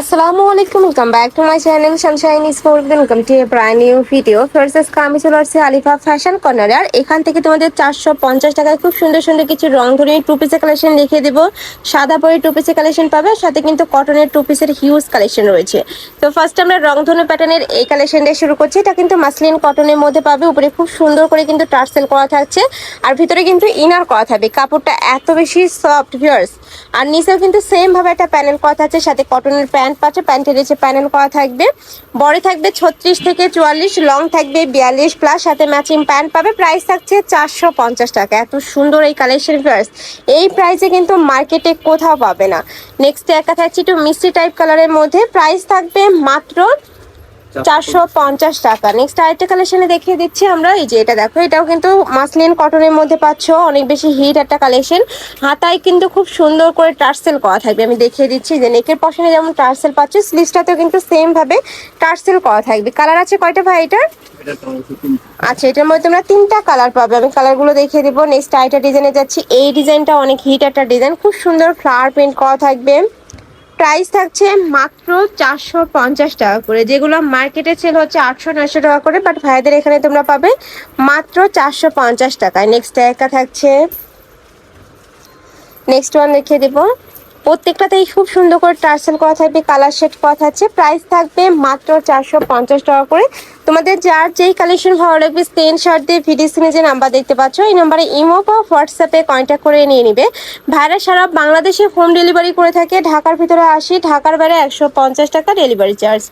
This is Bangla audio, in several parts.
আসসালামু আলাইকুম নিউ ভিডিও আমি চলে আলিফা ফ্যাশন আর এখান থেকে তোমাদের চারশো পঞ্চাশ টাকায় খুব সুন্দর সুন্দর কিছু রং কালেকশন দেখিয়ে দেবো। সাদা কালেকশন পাবে সাথে কিন্তু কটনের হিউজ কালেকশন রয়েছে। তো ফার্স্ট আমরা প্যাটার্নের এই শুরু করছি। এটা কিন্তু মাসলিন কটনের মধ্যে পাবে। উপরে খুব সুন্দর করে কিন্তু টার্সেল করা থাকছে। আর ভিতরে কিন্তু ইনার করা থাকবে। কাপড়টা এত বেশি সফট আর নিচেও কিন্তু সেম ভাবে একটা প্যানেল করা থাকছে, সাথে কটনের প্যান্ট পাচ্ছে, প্যান্টের নিচে প্যানেল করা থাকবে। বড় থাকবে ছত্রিশ থেকে চুয়াল্লিশ, লং থাকবে বিয়াল্লিশ প্লাস সাথে ম্যাচিং প্যান্ট পাবে। প্রাইস থাকছে চারশো পঞ্চাশ টাকা। এত সুন্দর এই কালেকশন ফিয়ার্স এই প্রাইসে কিন্তু মার্কেটে কোথাও পাবে না। নেক্সট একা থাকছে একটু মিষ্টি টাইপ কালারের মধ্যে। প্রাইস থাকবে মাত্র চারশো পঞ্চাশ টাকা। নেক্সট আরেকটা কালেকশনে দেখিয়ে দিচ্ছি আমরা। এই যে এটা দেখো এটাও কিন্তু মাসলিন কটনের মধ্যে পাচ্ছ। অনেক বেশি হিট একটা কালেকশন হাতায় কিন্তু খুব সুন্দর করে টার্সেল করা থাকবে। আমি দেখিয়ে দিচ্ছি যে নেকের পশনে যেমন টার্সেল পাচ্ছ স্লিভসটাতেও কিন্তু সেম ভাবে টার্সেল করা থাকবে। কালার আছে কয়টা ভাই এটার আচ্ছা এটার মধ্যে তোমরা তিনটা কালার পাবে। আমি কালারগুলো দেখিয়ে দিব। নেক্সট আইটা ডিজাইনে যাচ্ছি। এই ডিজাইনটা অনেক হিট একটা ডিজাইন খুব সুন্দর ফ্লাওয়ার প্রিন্ট করা থাকবে। প্রাইস থাকছে মাত্র চারশো পঞ্চাশ টাকা করে। যেগুলো মার্কেটে সেল হচ্ছে আটশো নয়শো টাকা করে বাট ভাইদের এখানে তোমরা পাবে মাত্র চারশো পঞ্চাশ টাকায়। নেক্সট একা থাকছে। নেক্সট ওয়ান দেখিয়ে দেব। প্রত্যেকটাতেই খুব সুন্দর করে টার্সেল করা থাকবে কালার শেড করা থাকছে। প্রাইস থাকবে মাত্র চারশো পঞ্চাশ টাকা করে। তোমাদের যার যেই কালেকশন ভালো লাগবে স্ক্রিনশট দিয়ে ভিডিও স্ক্রিনে যে নাম্বার দেখতে পাচ্ছ, এই নাম্বারে ইমো বা হোয়াটসঅ্যাপে কন্ট্যাক্ট করে নিয়ে নিবে। ভাইরা সারা বাংলাদেশে হোম ডেলিভারি করে থাকে, ঢাকার ভিতরে আসি, ঢাকার বাইরে একশো পঞ্চাশ টাকা ডেলিভারি চার্জ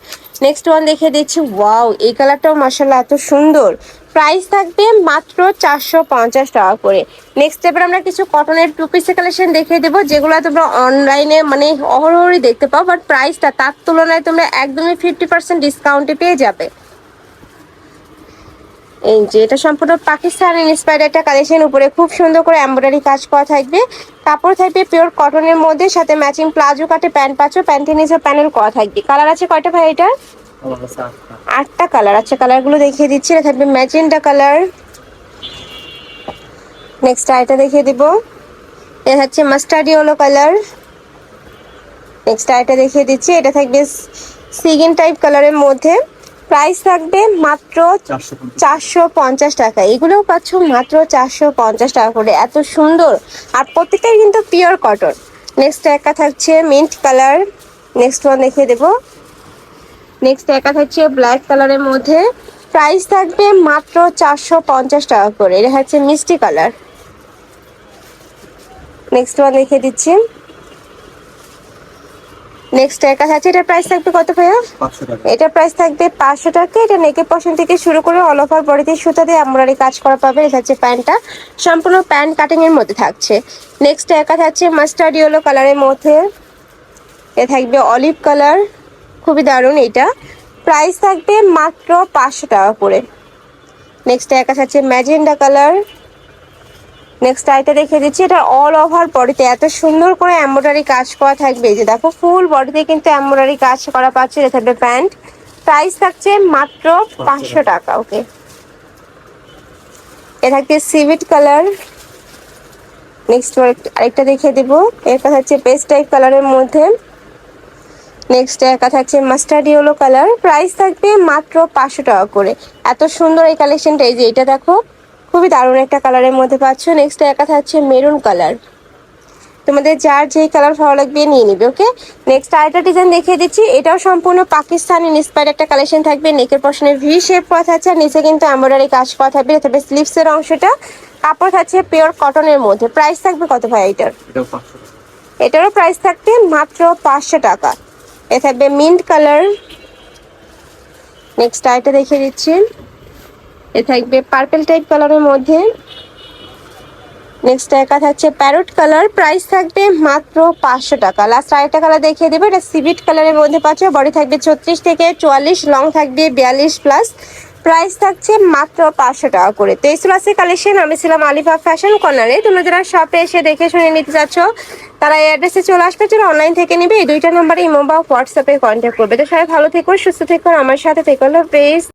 নেক্সট ওয়ান দেখে দিচ্ছি ওয়াও এই কালারটাও মাসাল্লাহ এত সুন্দর। প্রাইস থাকবে মাত্র চারশো পঞ্চাশ টাকা করে। নেক্সট এবার আমরা কিছু কটনের টু পিসের কালেকশন দেখিয়ে দেবো, যেগুলো তোমরা অনলাইনে মানে অহরহরই দেখতে পাও বাট প্রাইসটা তার তুলনায় তোমরা একদমই ফিফটি পার্সেন্ট ডিসকাউন্টে পেয়ে যাবে। এই যে, এটা সম্পূর্ণ পাকিস্তান ইন্সপায়ার্ড একটা কালেকশন উপরে খুব সুন্দর করে এমব্রয়ডারি কাজ করা থাকবে। কাপড় থাকবে পিওর কটনের মধ্যে, সাথে ম্যাচিং প্লাজো কাটে, প্যান্ট পাচ্ছ প্যান্টের নিচে প্যানেল করা থাকবে। কালার আছে কয়টা ভাই এটা আটটা কালার আচ্ছা কালারগুলো দেখিয়ে দিচ্ছি, এটা থাকবে ম্যাজেন্টা কালার নেক্সট আইটা দেখিয়ে দিব। এটা হচ্ছে মাস্টার্ড ইয়েলো কালার নেক্সট আইটা দেখিয়ে দিচ্ছি, এটা থাকবে সিগিন টাইপ কালারের মধ্যে। প্রাইস থাকবে মাত্র চারশো পঞ্চাশ টাকা। এগুলোও পাচ্ছ মাত্র চারশো পঞ্চাশ টাকা করে। এত সুন্দর। আর প্রত্যেকটাই কিন্তু পিওর কটন নেক্সট একা থাকছে মিন্ট কালার নেক্সট ওয়ান দেখিয়ে দেবো। নেক্সট একা থাকছে ব্ল্যাক কালারের মধ্যে। প্রাইস থাকবে মাত্র চারশো পঞ্চাশ টাকা করে। এটা হচ্ছে মিষ্টি কালার নেক্সট ওয়ান দেখিয়ে দিচ্ছি। নেক্সট একা থাকছে এটার প্রাইস থাকবে কত ভাইয়া? এটা প্রাইস থাকবে পাঁচশো টাকা। এটা নেকের পশন থেকে শুরু করে অল ওভার বডিতে সুতা দিয়ে আমরারি কাজ করা পাবে এটা হচ্ছে প্যান্টটা। সম্পূর্ণ প্যান্ট কাটিং এর মধ্যে থাকছে। নেক্সট একা থাকছে মাস্টার্ড ইয়েলো কালারের মধ্যে। এ থাকবে অলিভ কালার খুবই দারুণ এটা। প্রাইস থাকবে মাত্র পাঁচশো টাকা করে। নেক্সট একা থাকছে ম্যাজেন্ডা কালার নেক্সট আইটা দেখে দিচ্ছি এটা অল ওভার বডিতে এত সুন্দর করে এমব্রয়ডারি কাজ করা থাকবে। যে দেখো ফুল বডিতে কিন্তু এমব্রয়ডারি কাজ করা পাচ্ছে এটা থাকবে প্যান্ট প্রাইস থাকছে মাত্র পাঁচশো টাকা। ওকে এ থাকছে সিভিট কালার নেক্সট আরেকটা দেখিয়ে দেবো। এটা হচ্ছে পেস্ট টাইপ কালারের মধ্যে। নেক্সট একা থাকছে মাস্টার্ড ইয়েলো কালার প্রাইস থাকবে মাত্র পাঁচশো টাকা করে। এত সুন্দর এই কালেকশনটা এই যে এটা দেখো। খুবই দারুণ একটা কালারের মধ্যে পাচ্ছ। নেক্সট একা থাকছে মেরুন কালার তোমাদের যার যেই কালার ভালো লাগবে নিয়ে নিবে ওকে নেক্সট আরেকটা ডিজাইন দেখিয়ে দিচ্ছি। এটাও সম্পূর্ণ পাকিস্তানি ইন্সপায়ার একটা কালেকশন থাকবে। নেকের পশনে ভি শেপ করা থাকছে আর নিচে কিন্তু এমব্রয়ডারি কাজ করা থাকবে। তবে স্লিভসের অংশটা। কাপড় থাকছে পিওর কটনের মধ্যে। প্রাইস থাকবে কত ভাই এটার? এটারও প্রাইস থাকবে মাত্র পাঁচশো টাকা। এ থাকবে মিন্ট কালার নেক্সট আইটা দেখিয়ে দিচ্ছি। এ থাকবে পার্পেল টাইপ কালারের মধ্যে। নেক্সট একা থাকছে প্যারোট কালার প্রাইস থাকবে মাত্র পাঁচশো টাকা। লাস্ট আরেকটা কালার দেখিয়ে দেবো, এটা সিভিট কালারের মধ্যে পাচ্ছ বডি থাকবে ছত্রিশ থেকে চুয়াল্লিশ লং থাকবে বিয়াল্লিশ প্লাস প্রাইস থাকছে মাত্র পাঁচশো টাকা করে। তো এই ক্লাসের কালেকশন আমি ছিলাম আলিফা ফ্যাশন কর্নারে তোমরা যারা শপে এসে দেখে শুনে নিতে চাচ্ছ, তারা এই অ্যাড্রেসে চলে আসবে যারা অনলাইন থেকে নিবে। এই দুইটা নম্বরে ইমো বা হোয়াটসঅ্যাপে কন্ট্যাক্ট করবে। তো সবাই ভালো থেকো, সুস্থ থেকো আমার সাথে থেকো। প্লিজ